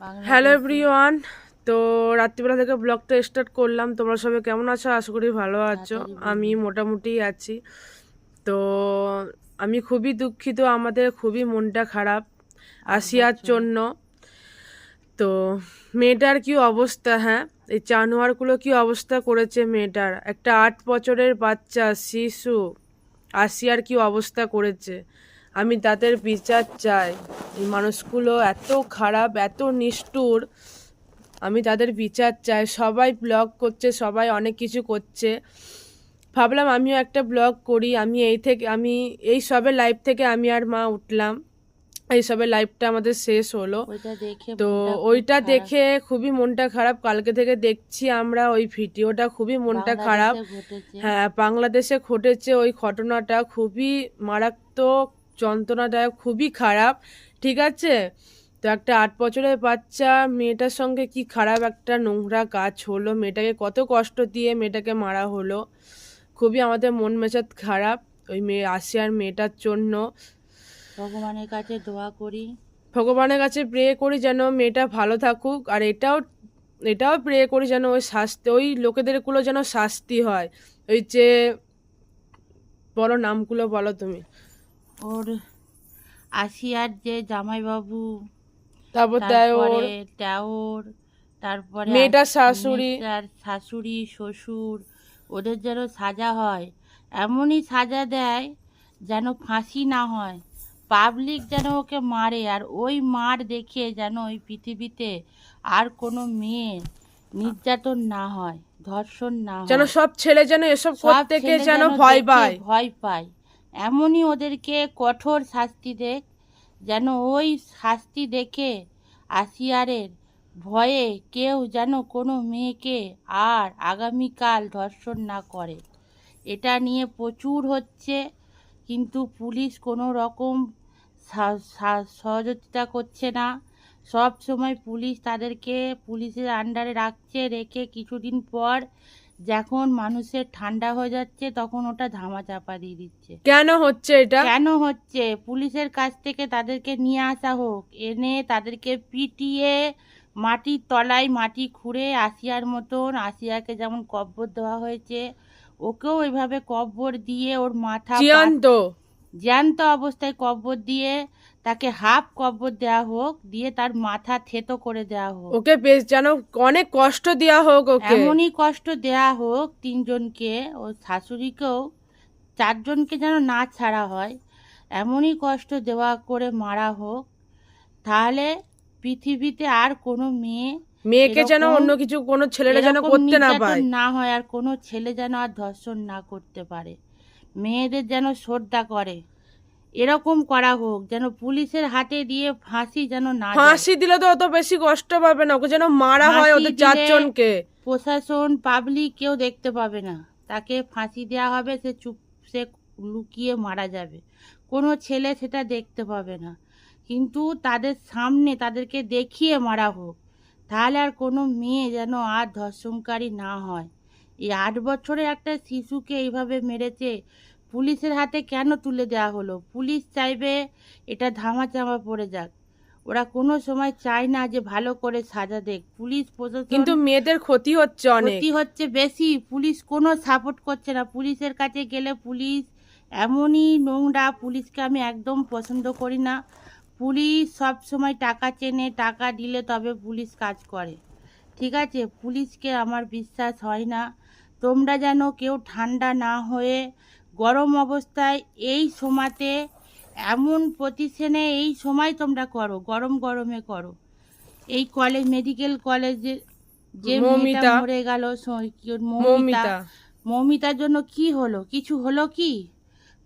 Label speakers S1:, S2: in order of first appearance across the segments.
S1: Hello everyone তো রাত্রিবেলা থেকে ব্লগটা স্টার্ট করলাম। তোমরা সবাই কেমন আছো? আশা করি ভালো আছো। আমি মোটামুটি আছি। তো আমি খুবই দুঃখিত আমাদের খুবই মনটা খারাপ আসিয়ার জন্য। তো মেয়েটার কি অবস্থা হ্যাঁ? এই জানোয়ারগুলো কি অবস্থা করেছে মেয়েটার? একটা আট বছরের বাচ্চা শিশু। আসিয়ার কি অবস্থা করেছে? আমি তাদের বিচার চাই। এই মানুষগুলো এত খারাপ এত নিষ্ঠুর। আমি তাদের বিচার চাই। সবাই ব্লগ করছে সবাই অনেক কিছু করছে। ভাবলাম আমিও একটা ব্লগ করি। আমি এই থেকে আমি এই সবে লাইভ থেকে আমি আর মা উঠলাম। এই সবে লাইভটা আমাদের শেষ হলো। তো ওইটা দেখে খুবই মনটা খারাপ। কালকে থেকে দেখছি আমরা ওই ভিডিওটা খুবই মনটা খারাপ। হ্যাঁ বাংলাদেশে ঘটেছে ওই ঘটনাটা। খুবই মারাত্মক যন্ত্রণাদায়ক খুবই খারাপ ঠিক আছে? তো একটা আট বছরের বাচ্চা মেয়েটার সঙ্গে কি খারাপ একটা নোংরা কাজ হলো? মেয়েটাকে কত কষ্ট দিয়ে মেয়েটাকে মারা হলো? খুবই আমাদের মন মেজাজ খারাপ ওই মেয়ে আসিয়ার মেয়েটার জন্য।
S2: ভগবানের কাছে দোয়া করি।
S1: ভগবানের কাছে প্রে করি যেন মেয়েটা ভালো থাকুক আর এটাও এটাও প্রে করি যেন ওই শাস্তি ওই লোকেদেরগুলো যেন শাস্তি হয়। ওই যে বলো নামগুলো বলো তুমি।
S2: ওর আসিয়ার যে জামাইবাবু
S1: তারপর
S2: দেওর তারপরে
S1: মেয়েটার শাশুড়ি।
S2: মেয়েটার শাশুড়ি শ্বশুর ওদের যেন সাজা হয়। এমনই সাজা দেয় যেন ফাঁসি না হয়। পাবলিক যেন ওকে মারে আর ওই মার দেখে যেন ওই পৃথিবীতে আর কোনো মেয়ে নির্যাতন না হয় ধর্ষণ না হয়।
S1: যেন সব ছেলে যেন এসব
S2: ছেলে
S1: যেন ভয় পায়।
S2: ভয় পায়। এমনই ওদেরকে কঠোর শাস্তি দেখ, যেন ওই শাস্তি দেখে আসিয়ারের ভয়ে কেউ যেন কোনো মেয়েকে আর আগামীকাল ধর্ষণ না করে। এটা নিয়ে প্রচুর হচ্ছে, কিন্তু পুলিশ কোনো রকম সহযোগিতা করছে না। সব সময় পুলিশ তাদেরকে পুলিশের আন্ডারে রাখছে, রেখে কিছুদিন পর যখন মানুষের ঠান্ডা হয়ে যাচ্ছে তখন ওটা ধামা চাপা দিয়ে দিচ্ছে।
S1: কেন হচ্ছে এটা?
S2: কেন হচ্ছে? পুলিশের কাছ থেকে তাদেরকে নিয়ে আসা হোক। এনে তাদেরকে পিটিয়ে মাটির তলায় মাটি খুঁড়ে আসিয়ার মতন আসিয়াকে যেমন কব্বর দেওয়া হয়েছে ওকেও ওইভাবে কব্বর দিয়ে ওর মাথা
S1: জিয়ান্ত
S2: অবস্থায় কব্বর দিয়ে তাকে হাফ কব্বর দেওয়া হোক দিয়ে তার মাথা থেতো করে দেওয়া হোক।
S1: ওকে বেশ যেন অনেক কষ্ট দেওয়া হোক ওকে।
S2: এমনই কষ্ট দেয়া হোক তিনজনকে ও শাশুড়িকেও চারজনকে যেন না ছাড়া হয় এমনই কষ্ট দেওয়া করে মারা হোক। তাহলে পৃথিবীতে আর কোনো মেয়ে
S1: মেয়েকে যেন অন্য কিছু কোনো ছেলেরা যেন করতে না পায়।
S2: না হয় আর কোনো ছেলে যেন আর ধর্ষণ না করতে পারে। মেয়েদের যেন শ্রদ্ধা করে। এরকম করা হোক যেন পুলিশের হাতে দিয়ে ফাঁসি যেন না
S1: ফাঁসি দিলে তো অত বেশি কষ্ট পাবে না ওকে যেন মারা হয় ওদের চারজনকে।
S2: প্রশাসন পাবলিক কেউ দেখতে পাবে না। তাকে ফাঁসি দেওয়া হবে সে চুপ সে লুকিয়ে মারা যাবে। কোনো ছেলে সেটা দেখতে পাবে না। কিন্তু তাদের সামনে তাদেরকে দেখিয়ে মারা হোক তাহলে আর কোনো মেয়ে যেন আর ধর্ষণকারী না হয়। এই আট বছরে একটা শিশুকে এইভাবে মেরেছে পুলিশের হাতে কেন তুলে দেওয়া হলো? পুলিশ চাইবে এটা ধামাচাপা পড়ে যাক। ওরা কোনো সময় চায় না যে ভালো করে সাজা দেখ পুলিশ প্রশাসন
S1: কিন্তু মেয়েদের ক্ষতি হচ্ছে অনেক।
S2: ক্ষতি হচ্ছে বেশি। পুলিশ কোনো সাপোর্ট করছে না। পুলিশের কাছে গেলে পুলিশ এমনই নোংরা। পুলিশকে আমি একদম পছন্দ করি না। পুলিশ সব সময় টাকা চেনে টাকা দিলে তবে পুলিশ কাজ করে। ঠিক আছে? পুলিশকে আমার বিশ্বাস হয় না। তোমরা যেন কেউ ঠান্ডা না হয়ে গরম অবস্থায় এই সময়তে এমন প্রতিষ্ঠানে এই সময় তোমরা করো গরম গরমে করো। এই কলেজ মেডিকেল কলেজে যে মেয়েটা মরে গেল মৌমিতা?
S1: মৌমিতা।
S2: মৌমিতার জন্য কি হলো? কিছু হলো কি?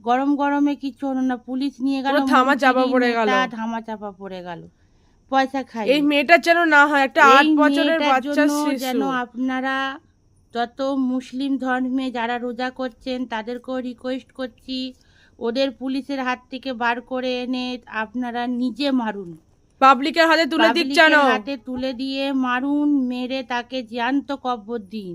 S2: গরম গরমে কিছু হলো না পুলিশ নিয়ে গেল
S1: ধামা চাপা পড়ে গেল।
S2: ধামা চাপা পড়ে গেল। পয়সা খাই
S1: এই মেয়েটার যেন না হয় একটা আট বছরের বাচ্চা
S2: যেন আপনারা যত মুসলিম ধর্মে যারা রোজা করছেন তাদেরকেও রিকোয়েস্ট করছি ওদের পুলিশের হাত থেকে বার করে এনে আপনারা নিজে মারুন।
S1: পাবলিকের হাতে তুলে দিচ্ছেন
S2: হাতে তুলে দিয়ে মারুন মেরে তাকে জ্যান্ত কব্বর দিন।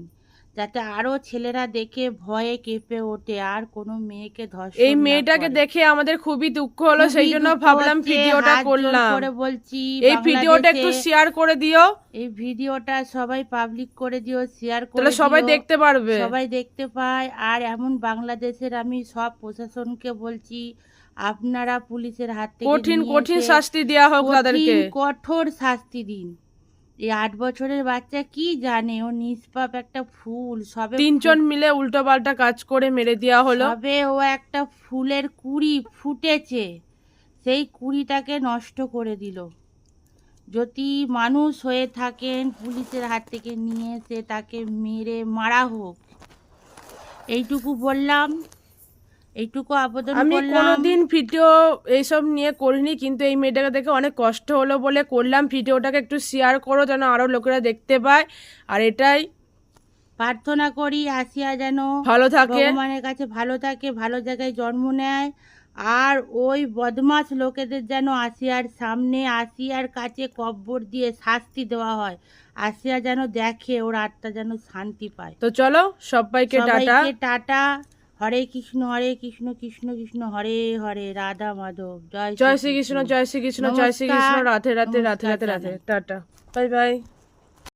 S2: যাতে আরও ছেলেরা দেখে ভয়ে কেঁপে ওঠে আর কোনো মেয়েকে ধর্ষণ
S1: এই মেয়েটাকে দেখে আমাদের খুবই দুঃখ হলো সেই জন্য ভাবলাম ভিডিওটা করলাম।
S2: করে বলছি
S1: এই ভিডিওটা একটু শেয়ার করে দিও।
S2: এই ভিডিওটা সবাই পাবলিক করে দিও শেয়ার করে
S1: সবাই দেখতে পারবে।
S2: সবাই দেখতে পায় আর এমন বাংলাদেশের আমি সব প্রশাসনকে বলছি আপনারা পুলিশের হাত থেকে
S1: কঠিন কঠিন শাস্তি দেওয়া হোক তাদেরকে।
S2: কঠোর শাস্তি দিন। এই আট বছরের বাচ্চা কি জানে? ও নিষ্পাপ একটা ফুল। সবে
S1: তিনজন মিলে উল্টো পাল্টা কাজ করে মেরে দেওয়া হলো।
S2: সবে ও একটা ফুলের কুড়ি ফুটেছে। সেই কুড়িটাকে নষ্ট করে দিল। যদি মানুষ হয়ে থাকেন পুলিশের হাত থেকে নিয়ে এসে তাকে মেরে মারা হোক। এইটুকু বললাম। এইটুকু আবেদন
S1: আমি কোনোদিন ভিডিও এইসব নিয়ে করিনি কিন্তু এই মেয়েটাকে দেখে অনেক কষ্ট হলো বলে করলাম। ভিডিওটাকে একটু শেয়ার করো যেন আরও লোকেরা দেখতে পায়। আর এটাই।
S2: প্রার্থনা করি আসিয়া যেন
S1: ভালো থাকে।
S2: ভগবানের কাছে ভালো থাকে ভালো জায়গায় জন্ম নেয়। আর ওই বদমাস লোকেদের যেন আসিয়ার সামনে আসিয়ার কাছে কব্বর দিয়ে শাস্তি দেওয়া হয়। আসিয়া যেন দেখে ওর আত্মা যেন শান্তি পায়।
S1: তো চলো সবাইকে টাটা।
S2: সবাইকে টাটা। হরে কৃষ্ণ হরে কৃষ্ণ কৃষ্ণ কৃষ্ণ হরে হরে রাধা মাধব জয়
S1: জয় শ্রী কৃষ্ণ জয় শ্রী কৃষ্ণ জয় Shrikrishna
S2: Krishna
S1: Radhe Radhe Radhe Radhe Radhe. Tata. Bye bye.